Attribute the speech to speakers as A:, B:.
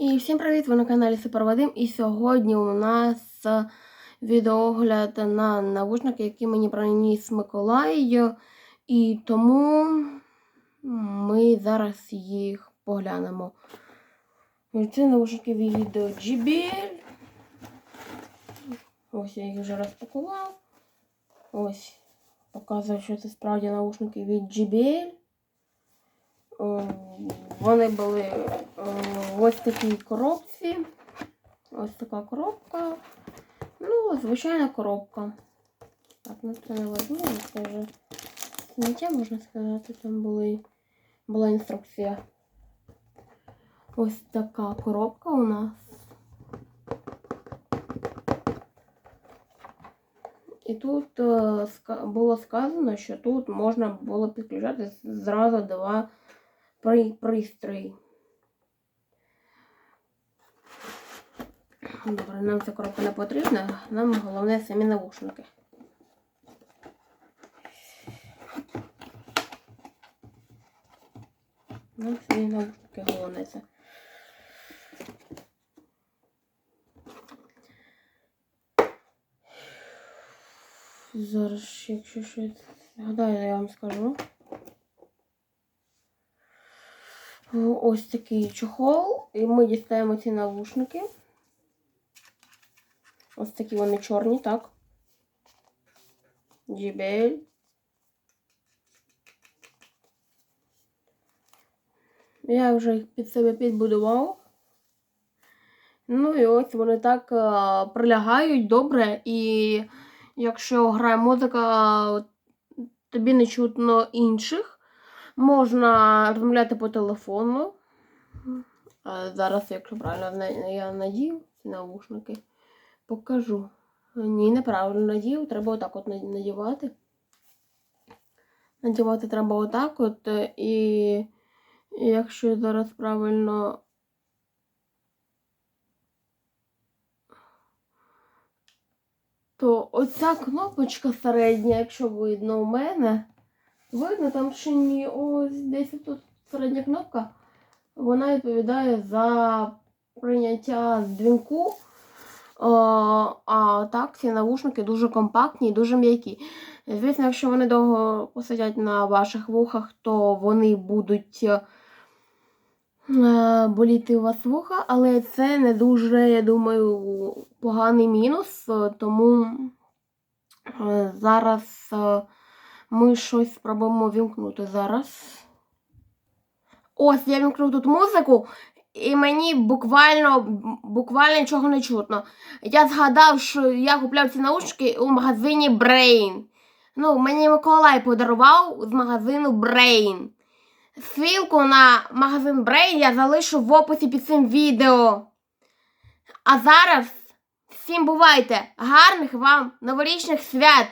A: І всім привіт! Ви на каналі Супер Вадим. І сьогодні у нас е, відеогляд на навушники, які мені приніс Миколай. І тому ми зараз їх поглянемо. Це навушники від JBL. Ось я їх вже розпакував. Ось показую, що це справді наушники від JBL. Е, Вони були е, в ось такій коробці. Ось така коробка. Ну, звичайна коробка. Так, ну це не важливо, це вже сміття, можна сказати, там були, була інструкція. Ось така коробка у нас. І тут е, було сказано, що тут можна було підключати зразу два при- пристрої. Добре, нам ця коробка не потрібна, нам головне самі навушники. Нам самі навушники головне це. Зараз, якщо щось згадаю, я вам скажу. Ось такий чохол. І ми дістаємо ці навушники. Ось такі вони чорні, так. JBL. Я вже їх під себе підбудував. Ну і ось вони так е, прилягають добре. І якщо грає музика, тобі не чутно інших. Можна розмовляти по телефону. Зараз, якщо правильно я надів ці навушники, покажу. Ні, неправильно надів, треба отак от надівати. Надівати треба отак от. е, і якщо зараз правильно. То оця кнопочка середня, якщо видно у мене. Видно, там ще ні, ось десь тут середня кнопка. Вона відповідає за прийняття дзвінку. А, а так, ці навушники дуже компактні і дуже м'які. Звісно, якщо вони довго посидять на ваших вухах, то вони будуть е, боліти у вас вуха, але це не дуже, я думаю, поганий мінус, е, тому е, зараз. Ми щось спробуємо вімкнути зараз. Ось, я вімкнув тут музику, і мені буквально буквально нічого не чутно. Я згадав, що я купляв ці наушники у магазині Brain. Ну, мені Миколай подарував з магазину Brain. Ссылку на магазин Brain я залишу в описі під цим відео. А зараз всім бувайте! Гарних вам новорічних свят!